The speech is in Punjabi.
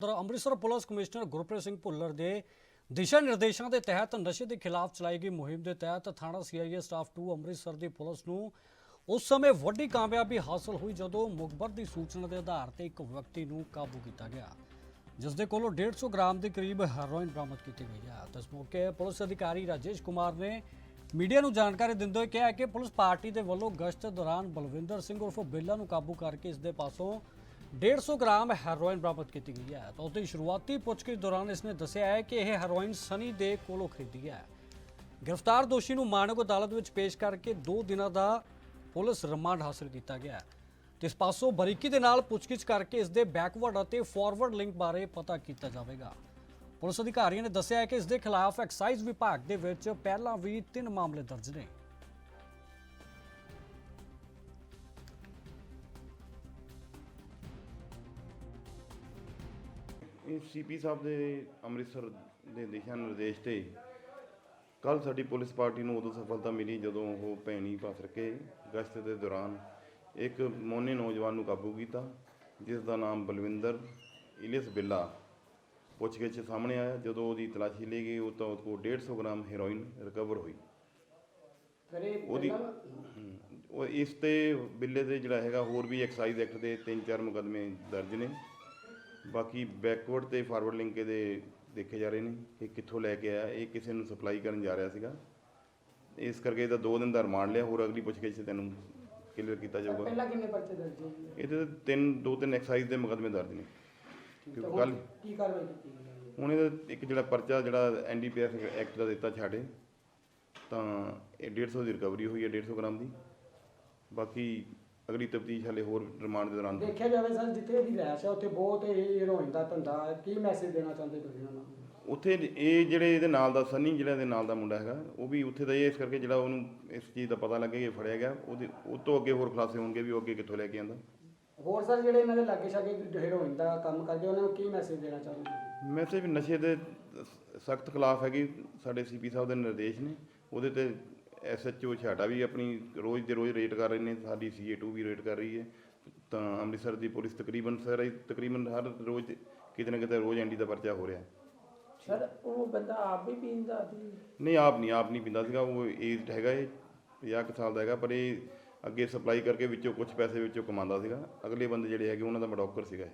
ਉਧਰ ਅੰਮ੍ਰਿਤਸਰ ਪੁਲਿਸ ਕਮਿਸ਼ਨਰ ਗੁਰਪ੍ਰੀਤ ਸਿੰਘ ਭੁੱਲਰ ਦੇ ਦਿਸ਼ਾ ਨਿਰਦੇਸ਼ਾਂ ਦੇ ਤਹਿਤ ਨਸ਼ੇ ਦੇ ਖਿਲਾਫ ਚਲਾਈ ਗਈ ਮੁਹਿੰਮ ਦੇ ਤਹਿਤ ਥਾਣਾ ਸੀਆਈਏ ਸਟਾਫ 2 ਅੰਮ੍ਰਿਤਸਰ ਦੀ ਪੁਲਿਸ ਨੂੰ ਉਸ ਸਮੇਂ ਵੱਡੀ ਕਾਮਯਾਬੀ ਹਾਸਲ ਹੋਈ ਜਦੋਂ ਮੁਖਬਰ ਦੀ ਸੂਚਨਾ ਦੇ ਆਧਾਰ ਤੇ ਇੱਕ ਵਿਅਕਤੀ ਨੂੰ ਕਾਬੂ ਕੀਤਾ ਗਿਆ ਜਿਸ ਦੇ ਕੋਲੋਂ 150 ਗ੍ਰਾਮ ਦੇ ਕਰੀਬ ਹੈਰੋਇਨ ਬਰਾਮਦ ਕੀਤੀ ਗਈ ਹੈ। ਇਸ ਮੌਕੇ ਪੁਲਿਸ ਅਧਿਕਾਰੀ ਰਾਜੇਸ਼ ਕੁਮਾਰ ਨੇ ਮੀਡੀਆ ਨੂੰ ਜਾਣਕਾਰੀ ਦਿੰਦੇ ਹੋਏ ਕਿਹਾ ਕਿ ਪੁਲਿਸ ਪਾਰਟੀ ਦੇ ਵੱਲੋਂ ਗਸ਼ਤ ਦੌਰਾਨ ਬਲਵਿੰਦਰ ਸਿੰਘ ਉਰਫ ਬੇਲਾ ਨੂੰ ਕਾਬੂ ਕਰਕੇ ਇਸ ਦੇ ਪਾਸੋਂ 150 ਗ੍ਰਾਮ ਹੈਰੋਇਨ ਬਰਾਮਦ ਕੀਤੀ ਗਈ ਹੈ। ਤਾਂ ਉਹਦੀ ਸ਼ੁਰੂਆਤੀ ਪੁੱਛਗਿੱਛ ਦੌਰਾਨ ਇਸਨੇ ਦੱਸਿਆ ਹੈ ਕਿ ਇਹ ਹੈਰੋਇਨ ਸਨੀ ਦੇ ਕੋਲੋਂ ਖਰੀਦੀ ਹੈ। ਗ੍ਰਿਫਤਾਰ ਦੋਸ਼ੀ ਨੂੰ ਮਾਨਕ ਅਦਾਲਤ ਵਿੱਚ ਪੇਸ਼ ਕਰਕੇ 2 ਦਿਨਾਂ ਦਾ ਪੁਲਿਸ ਰਿਮਾਂਡ ਹਾਸਲ ਕੀਤਾ ਗਿਆ ਹੈ। ਤੇ ਇਸ ਪਾਸੋਂ ਬਰੀਕੀ ਦੇ ਨਾਲ ਪੁੱਛਗਿੱਛ ਕਰਕੇ ਇਸ ਦੇ ਬੈਕਵਰਡ ਅਤੇ ਫਾਰਵਰਡ ਲਿੰਕ ਬਾਰੇ ਪਤਾ ਕੀਤਾ ਜਾਵੇਗਾ। ਪੁਲਿਸ ਅਧਿਕਾਰੀਆਂ ਨੇ ਦੱਸਿਆ ਹੈ ਕਿ ਇਸ ਦੇ ਖਿਲਾਫ ਐਕਸਾਈਜ਼ ਵਿਭਾਗ ਦੇ ਵਿੱਚ ਪਹਿਲਾਂ ਵੀ ਤਿੰਨ ਮਾਮਲੇ ਦਰਜ ਨੇ। ਇਹ ਸੀਪੀ ਸਾਹਿਬ ਦੇ ਅੰਮ੍ਰਿਤਸਰ ਦੇ ਦਿਸ਼ਾ ਨਿਰਦੇਸ਼ ਤੇ ਕੱਲ ਸਾਡੀ ਪੁਲਿਸ ਪਾਰਟੀ ਨੂੰ ਉਦੋਂ ਸਫਲਤਾ ਮਿਲੀ ਜਦੋਂ ਉਹ ਭੈਣੀ ਪਾਸ ਕੇ ਗਸ਼ਤ ਦੇ ਦੌਰਾਨ ਇੱਕ ਮੋਨੇ ਨੌਜਵਾਨ ਨੂੰ ਕਾਬੂ ਕੀਤਾ ਜਿਸ ਦਾ ਨਾਮ ਬਲਵਿੰਦਰ ਇਲਿਸ ਬਿੱਲਾ ਪੁੱਛਗਿੱਛ ਸਾਹਮਣੇ ਆਇਆ। ਜਦੋਂ ਉਹਦੀ ਤਲਾਸ਼ੀ ਲਈ ਗਈ ਉਹ ਤਾਂ ਉਹਦੇ ਕੋਲ 150 ਗ੍ਰਾਮ ਹੈਰੋਇਨ ਰਿਕਵਰ ਹੋਈ। ਉਹਦੀ ਉਹ ਇਸ ਤੇ ਬਿੱਲੇ ਤੇ ਜਿਹੜਾ ਹੈਗਾ ਹੋਰ ਵੀ ਐਕਸਾਈਜ਼ ਐਕਟ ਦੇ ਤਿੰਨ ਚਾਰ ਮੁਕੱਦਮੇ ਦਰਜ ਨੇ। ਬਾਕੀ ਬੈਕਵਰਡ ਤੇ ਫਾਰਵਰਡ ਲਿੰਕ ਇਹਦੇ ਦੇਖੇ ਜਾ ਰਹੇ ਨੇ ਕਿ ਕਿੱਥੋਂ ਲੈ ਕੇ ਆਇਆ ਇਹ ਕਿਸੇ ਨੂੰ ਸਪਲਾਈ ਕਰਨ ਜਾ ਰਿਹਾ ਸੀਗਾ ਇਸ ਕਰਕੇ ਇਹਦਾ 2 ਦਿਨ ਦਾ ਰਿਮਾਂਡ ਲਿਆ ਹੋਰ ਅਗਲੀ ਪੁੱਛਗਿੱਛ ਤੈਨੂੰ ਕਲੀਅਰ ਕੀਤਾ ਜਾਊਗਾ ਪਹਿਲਾਂ ਕਿੰਨੇ ਪਰਚੇ ਦਰਜ ਹੋਏ? ਇਹਦੇ ਤੇ ਤਿੰਨ ਦੋ ਤਿੰਨ ਐਕਸਾਈਜ਼ ਦੇ ਮੁਕੱਦਮੇ ਦਰਜ ਨੇ ਕਿਉਂਕਿ ਕੱਲ ਕੀ ਕਾਰਵਾਈ ਕੀਤੀ ਗਈ? ਹੁਣ ਇਹਦਾ ਇੱਕ ਜਿਹੜਾ ਪਰਚਾ ਜਿਹੜਾ ਐਨਡੀਪੀਐਸ ਐਕਟ ਦਾ ਦਿੱਤਾ ਛਾੜੇ ਤਾਂ ਇਹ 150 ਦੀ ਰਿਕਵਰੀ ਹੋਈ ਹੈ 150 ਗ੍ਰਾਮ ਦੀ ਬਾਕੀ ਅਗਲੀ ਤਫਤੀਸ਼ ਹਲੇ ਹੋਰ ਰਿਮਾਂਡ ਦੇ ਦੌਰਾਨ ਦੇਖਿਆ ਜਾਵੇ ਸਰ ਜਿੱਥੇ ਇਹਦੀ ਰਹਿਸ਼ ਹੈ ਉੱਥੇ ਬਹੁਤ ਇਹ ਹੀਰੋਇਨ ਦਾ ਧੰਦਾ ਹੈ। ਕੀ ਮੈਸੇਜ ਦੇਣਾ ਚਾਹੁੰਦੇ ਤੁਸੀਂ ਉਹਨਾਂ ਨੂੰ? ਉੱਥੇ ਇਹ ਜਿਹੜੇ ਇਹਦੇ ਨਾਲ ਦਾ ਸਨੀ ਜਿਹੜਾ ਇਹਦੇ ਨਾਲ ਦਾ ਮੁੰਡਾ ਹੈਗਾ ਉਹ ਵੀ ਉੱਥੇ ਦਾ ਹੀ ਹੈ, ਇਸ ਕਰਕੇ ਜਿਹੜਾ ਉਹਨੂੰ ਇਸ ਚੀਜ਼ ਦਾ ਪਤਾ ਲੱਗੇ ਕਿ ਫੜਿਆ ਗਿਆ। ਉਹਦੇ ਉਹ ਤੋਂ ਅੱਗੇ ਹੋਰ ਖੁਲਾਸੇ ਹੋਣਗੇ ਵੀ ਉਹ ਅੱਗੇ ਕਿੱਥੋਂ ਲੈ ਕੇ ਆਂਦਾ ਹੋਰ ਸਰ ਜਿਹੜੇ ਇਹਨਾਂ ਦੇ ਲਾਗੇ ਛਾਗੇ ਹੀਰੋਇਨ ਦਾ ਕੰਮ ਕਰਦੇ ਉਹਨਾਂ ਨੂੰ ਕੀ ਮੈਸੇਜ ਦੇਣਾ ਚਾਹੁੰਦੇ? ਮੈਸੇਜ ਨਸ਼ੇ ਦੇ ਸਖਤ ਖਿਲਾਫ ਹੈਗੀ ਸਾਡੇ ਸੀਪੀ ਸਾਹਿਬ ਦੇ ਨਿਰਦੇਸ਼ ਨੇ। ਉਹਦੇ ਤੇ ਐਸਐਚਓ ਛਾਟਾ ਵੀ ਆਪਣੀ ਰੋਜ਼ ਦੇ ਰੋਜ਼ ਰੇਟ ਕਰ ਰਹੇ ਨੇ ਸਾਡੀ ਸੀਏ2 ਵੀ ਰੇਟ ਕਰ ਰਹੀ ਹੈ। ਤਾਂ ਅੰਮ੍ਰਿਤਸਰ ਦੀ ਪੁਲਿਸ ਤਕਰੀਬਨ ਸਾਰੇ ਤਕਰੀਬਨ ਹਰ ਰੋਜ਼ ਕਿਤੇ ਨਾ ਕਿਤੇ ਰੋਜ਼ ਐਂਡੀ ਦਾ ਪਰਚਾ ਹੋ ਰਿਹਾ। ਸਰ ਉਹ ਬੰਦਾ ਆਪ ਵੀ ਪੀਂਦਾ ਸੀ? ਨਹੀਂ ਆਪ ਨਹੀਂ ਆਪ ਨਹੀਂ ਪੀਂਦਾ ਸੀਗਾ ਉਹ ਏਜਡ ਹੈਗਾ ਇਹ 50 ਕੁ ਸਾਲ ਦਾ ਹੈਗਾ ਪਰ ਇਹ ਅੱਗੇ ਸਪਲਾਈ ਕਰਕੇ ਵਿੱਚੋਂ ਕੁਝ ਪੈਸੇ ਵਿੱਚੋਂ ਕਮਾਉਂਦਾ ਸੀਗਾ। ਅਗਲੇ ਬੰਦੇ ਜਿਹੜੇ ਹੈਗੇ ਉਹਨਾਂ ਦਾ ਮਡੋਕਰ ਸੀਗਾ ਇਹ।